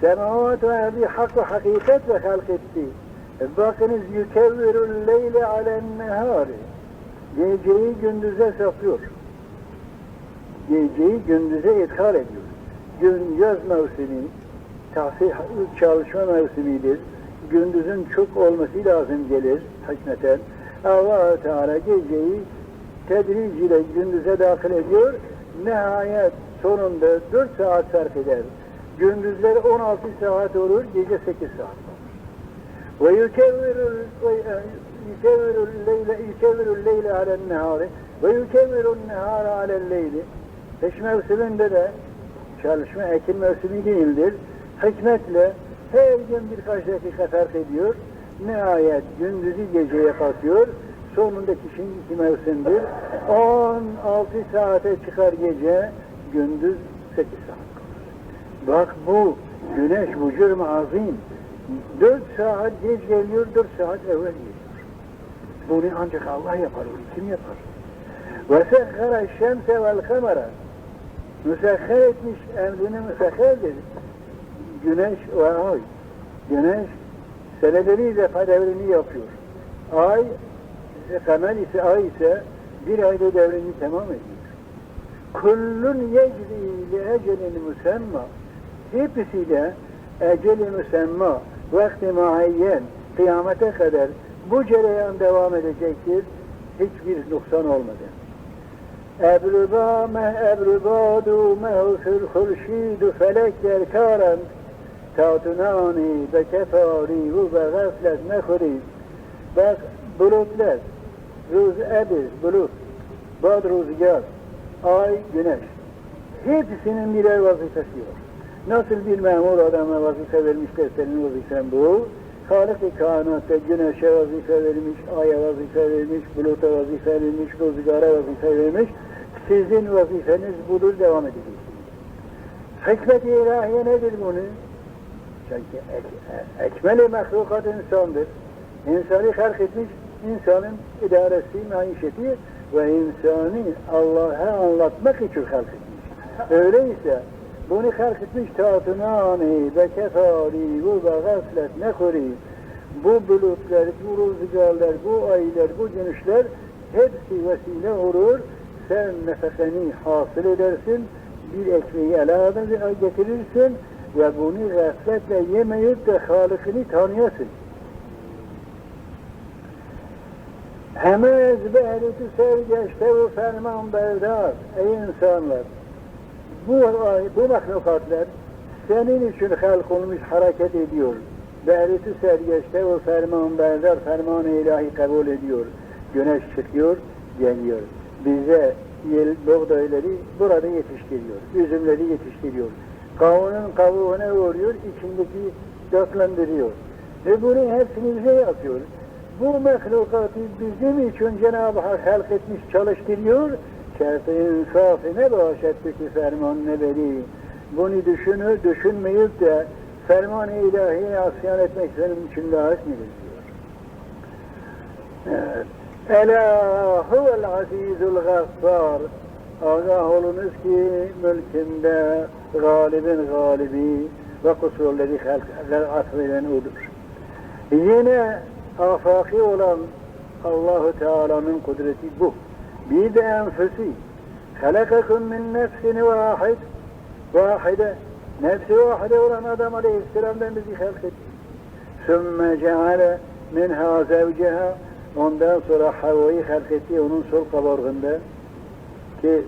Semavat ve ardı hak ve hakikatle halk etti. Bakınız yükevvirul leyle alen nehari. Geceyi gündüze sokuyor. Geceyi gündüze ithal ediyor. Gün yaz mevsimi, tahsil çalışma mevsimidir. Gündüzün çok olması lazım gelir hikmeten. allah Teala geceyi tedric ile gündüze dahil ediyor. Nihayet sonunda 4 saat sarf eder. Gündüzleri 16 saat olur, gece 8 saat olur. Ve yukevvirul leyle yukevvirul leyle alen nehari ve yukevvirul nehara alel leyli. Kış mevsiminde de çalışma ekim mevsimi değildir. Hikmetle her gün birkaç dakika fark ediyor. Nihayet gündüzü geceye katıyor. Sonunda kışın iki mevsimdir. 16 saate çıkar gece, gündüz 8 saat. Bak bu güneş bu cürm azim. 4 saat geç geliyor, 4 saat evvel geliyor. Bunu ancak Allah yapar, onu kim yapar? Şemse vel kamera müsehher etmiş, emrini müsehherdir. Güneş ve ay. Güneş seneleri defa devrini yapıyor. Ay, kamer ise ay ise bir ayda devrini tamam ediyor. Kullun yecri li ecelin müsemma. Hepsiyle eceli müsemma, vakti muayyen, kıyamete kadar bu cereyan devam edecektir. Hiçbir noksan olmadan. Ebrüba meh ebrübadu mehfül hurşidu felek yerkaren tatunani be kefari ve be gaflet mehuri bak bulutlar ruz ebiz bulut bad rüzgar ay güneş hepsinin birer vazifesi var nasıl bir memur adama vazife vermişler senin vazifen bu Halık-ı kainatta güneşe vazife vermiş, aya vazife vermiş, buluta vazife vermiş, rüzgara vazife vermiş. Sizin vazifeniz budur, devam edeceksiniz. Hikmet-i ilahiye nedir bunu? Çünkü ek, ekmeli mahlukat insandır. İnsanı halk etmiş, insanın idaresi, maişeti ve insanı Allah'a anlatmak için halk etmiş. Öyleyse bunu halk etmiş tatunani ve kefari ve gaflet ne kuri. Bu bulutlar, bu rüzgarlar, bu aylar, bu güneşler hepsi vesile olur. Sen nefesini hasıl edersin, bir ekmeği elada getirirsin ve bunu gafletle yemeyip de Halık'ını tanıyasın. Hemez behreti sergeçte ve ferman berdar ey insanlar bu, bu mahlukatlar senin için halk olmuş hareket ediyor. Behreti sergeçte ve ferman berdar ferman ilahi kabul ediyor. Güneş çıkıyor, geliyor. Bize yel, buğdayları burada yetiştiriyor. Üzümleri yetiştiriyor. Kavunun kavuğuna vuruyor, içindeki döklandırıyor. Ve bunun hepsini bize yapıyor. Bu mahlukatı bizim için Cenab-ı Hak halk etmiş, çalıştırıyor. Şerf-i insafı ne bağışetti ki ferman ne veri. Bunu düşünü, düşünmeyip de ferman-ı ilahiye asyan etmek senin için layık midir diyor. Evet. Ela huvel azizul gaffar. Agah olunuz ki mülkünde galibin galibi ve kusurları halk atfeden odur. Yine afaki olan Allahu Teala'nın kudreti bu. Bir de enfüsi. Halakakum min nefsin vahid. Vahide. Nefsi vahide olan adam aleyhisselam'dan bizi halk etti. Sümme ceale minha zevceha. Ondan sonra Havva'yı halk etti onun sol kabargında. Ki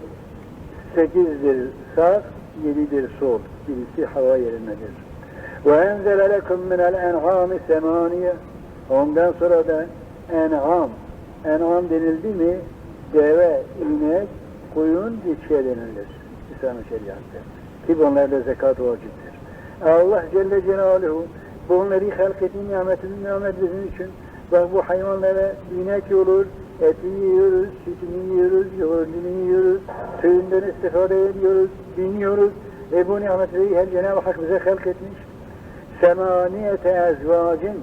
sekizdir sağ, yedidir sol. Birisi hava yerindedir. Ve enzele lekum minel en'ami semaniye. Ondan sonra da en'am. En'am denildi mi deve, inek, koyun, geçiye denilir. İslam şeriatı. Ki bunlarda zekat vaciptir. Allah Celle Celaluhu bunları halk ettiği nimetini nimet bizim için bak bu hayvanlara inek olur, eti yiyoruz, sütünü yiyoruz, yoğurdunu yiyoruz, suyundan istifade ediyoruz, biniyoruz. E bu nimetleri her Cenab-ı Hak bize halk etmiş. Semaniyete ezvacın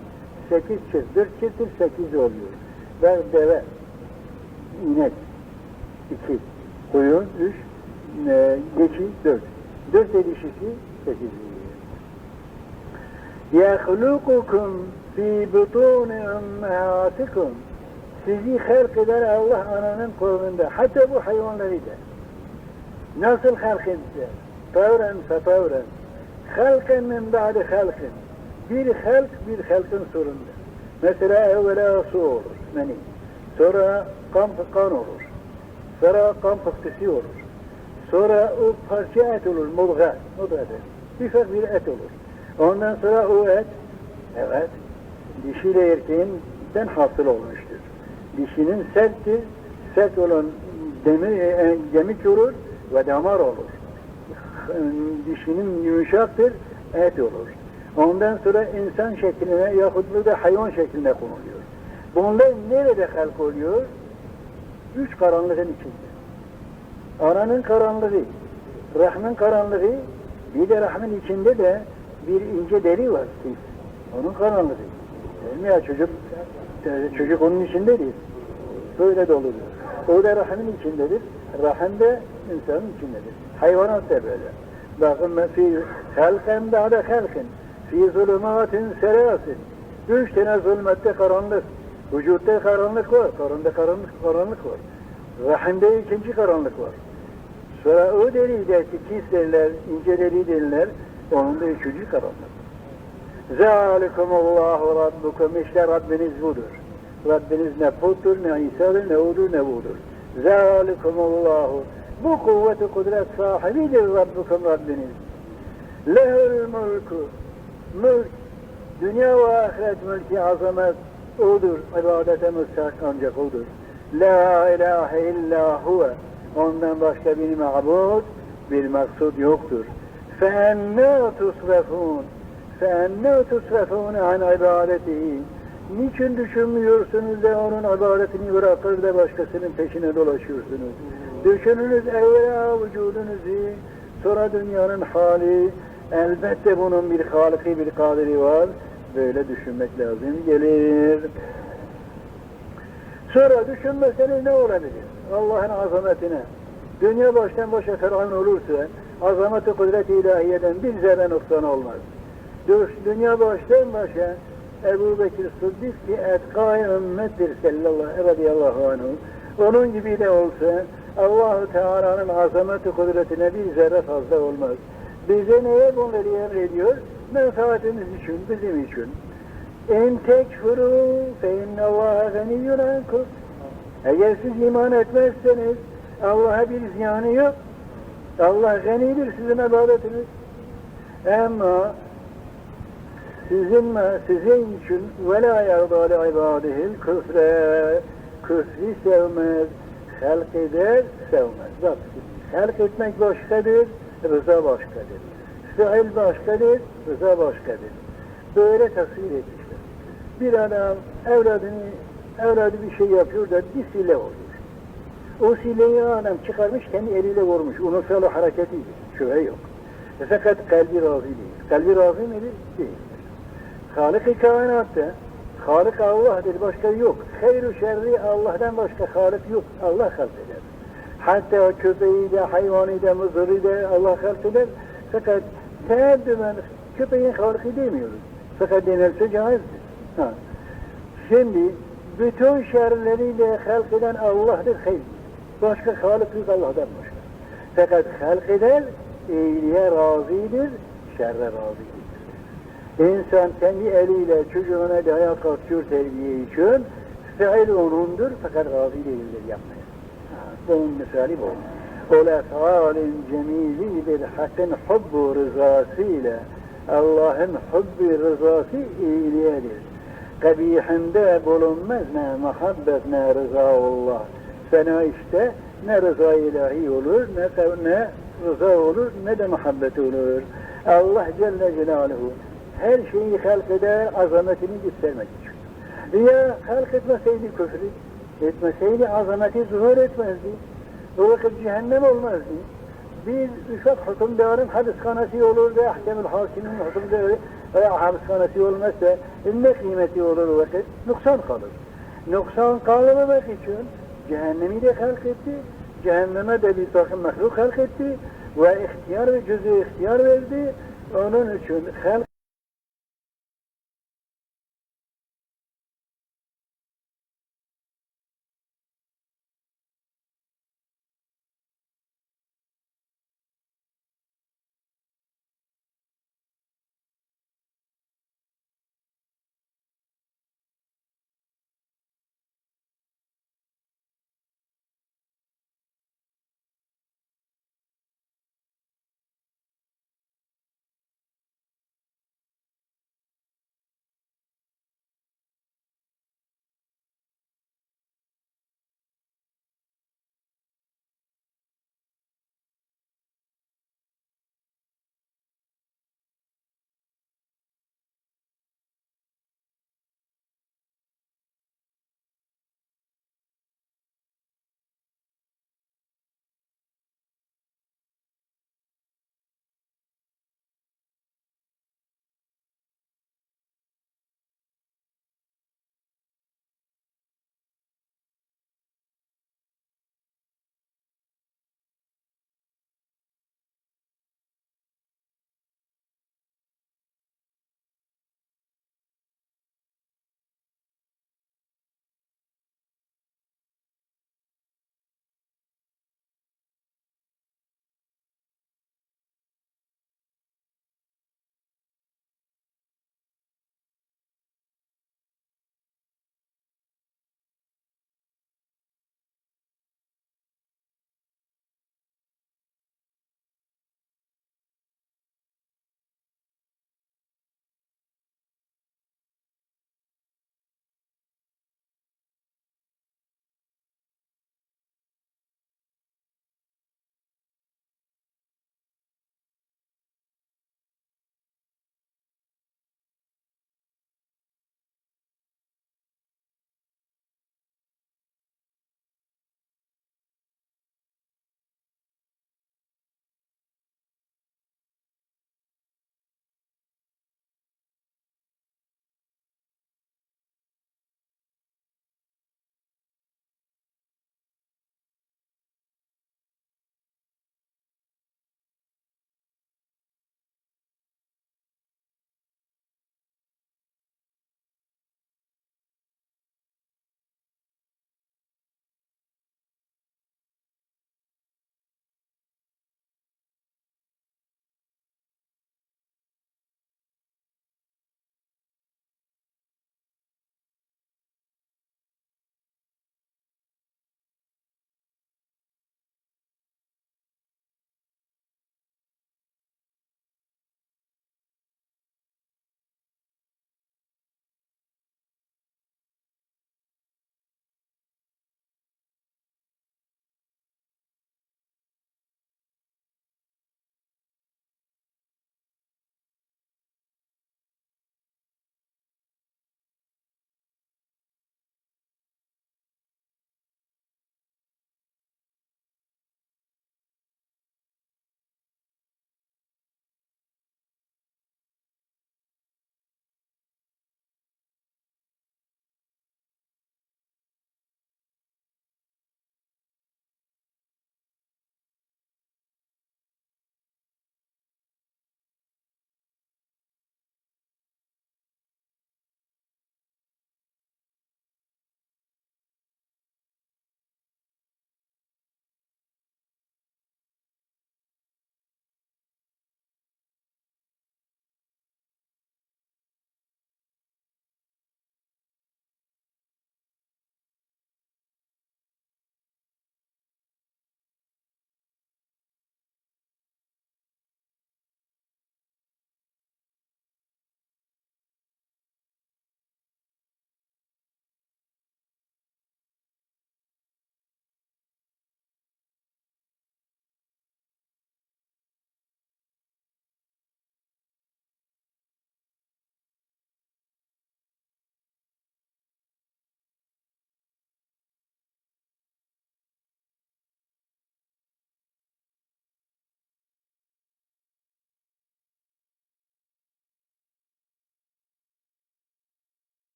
sekiz çift, dört çifttir sekiz oluyor. Ve deve, inek, iki, koyun, üç, e, geçi, dört. Dört edişisi sekizliği. يَخْلُقُكُمْ فِي بُطُونِ اُمَّهَاتِكُمْ Sizi halk eder Allah ananın kolunda. Hatta bu hayvanları da. Nasıl halk etti? Tavren fetavren. Halken min ba'di halkin. Bir halk bir halkın sorunda. Mesela evvela su olur, meni. Sonra kan, kan olur. Sonra kan fıktısı olur. Sonra o parça et olur, mudga. Mudga Bir ufak bir et olur. Ondan sonra o et, evet, dişiyle erkeğinden hasıl olmuştur. Dişinin serttir, sert olan demir, e, kemik olur ve damar olur. Dişinin yumuşaktır, et olur. Ondan sonra insan şekline yahut da hayvan şekline konuluyor. Bunlar nerede halk oluyor? Üç karanlığın içinde. Ananın karanlığı, rahmin karanlığı, bir de rahmin içinde de bir ince deri var. Onun karanlığı. Değil ya çocuk? Çocuk onun içinde değil. Böyle doludur. O da rahmin içindedir. Rahim de insanın içindedir. Hayvanat da böyle. Bakın fi halken ba'de halkin fi zulümatin serasin. Üç tane zulmette karanlık. Vücutta karanlık var. Karında karanlık, karanlık var. Rahimde ikinci karanlık var. Sonra o deri de kis derler, ince deri derler. Onun da üçüncü karanlık. Zalikumullahu Rabbukum. İşte Rabbiniz budur. Rabbiniz ne puttur, ne İsa'dır, ne odur, ne budur. Zalikumullahu. Bu kuvveti kudret sahibidir Rabbukum Rabbiniz. Lehül mülkü Mülk, dünya ve ahiret mülki azamet odur. İbadete müstahak ancak odur. La ilahe illa huve. Ondan başka bir mabud, bir maksud yoktur. فَاَنَّا تُصْرَفُونَ فَاَنَّا تُصْرَفُونَ عَنْ عِبَادَتِهِ Niçin düşünmüyorsunuz da onun ibadetini bırakır da başkasının peşine dolaşıyorsunuz? Düşününüz evvela vücudunuzu, sonra dünyanın hali, elbette bunun bir haliki, bir kadiri var. Böyle düşünmek lazım gelir. Sonra düşünmeseniz ne olabilir? Allah'ın azametine. Dünya baştan başa ferhan olursa, azameti kudret-i ilahiyeden bir zerre noksan olmaz. Dünya baştan başa Ebu Bekir Sıddık ki etkâ ümmettir sallallahu radıyallahu anhu. Onun gibi de olsa Allah-u Teala'nın azameti kudretine bir zerre fazla olmaz. Bize neye bunları emrediyor? Menfaatimiz için, bizim için. En tekfuru fe innallâhe ganiyyun ankum. Eğer siz iman etmezseniz Allah'a bir ziyanı yok. Allah ganidir sizin ibadetiniz. Ama sizin sizin için ve la yardâli ibâdihil küfre küfri sevmez, halk eder, sevmez. Bak, halk etmek başkadır, rıza başkadır. Fiil başkadır, rıza başkadır. Böyle tasvir etmişler. Bir adam evladını, evladı bir şey yapıyor da bir sile oluyor. O sileyi adam çıkarmış, kendi eliyle vurmuş. Onun fel hareketiydi. Şüphe yok. E fakat kalbi razı değil. Kalbi razı mıdır? Değil. Halık-ı kainatta, Halık Allah'dır, başka yok. Hayru şerri Allah'tan başka Halık yok. Allah halk eder. Hatta köpeği de, hayvanı da, mızırı da Allah halk eder. Fakat teeddüben köpeğin halıkı demiyoruz. Fakat denirse caizdir. Ha. Şimdi bütün şerleriyle halk eden Allah'dır hayır. Başka halık yok Allah'tan başka. Fakat halk eder, iyiliğe razıdır, şerre razıdır. İnsan kendi eliyle çocuğuna dayak atıyor terbiye için, fiil onundur fakat razı değildir yapmaya. Bunun misali bu. Ola faalin cemili bil hakkın hubbu rızasıyla Allah'ın hubbi rızası iyiliğedir. Kabihinde bulunmaz ne muhabbet ne rıza Allah. Sana işte ne rıza ilahi olur, ne, ne rıza olur, ne de muhabbet olur. Allah Celle Celaluhu her şeyi halk eder, azametini göstermek için. Ya halk etmeseydi küfrü, etmeseydi azameti zuhur etmezdi. O vakit cehennem olmazdı. Bir ufak hükümdarın hapishanesi olur ve ahkemül hakimin hükümdarı veya hapishanesi olmazsa ne kıymeti olur o vakit? Nuksan kalır. Nuksan kalmamak için cehennemi de halk etti, cehenneme de bir takım mahluk halk etti. ve ihtiyar ve cüzü ihtiyar verdi. Onun için halk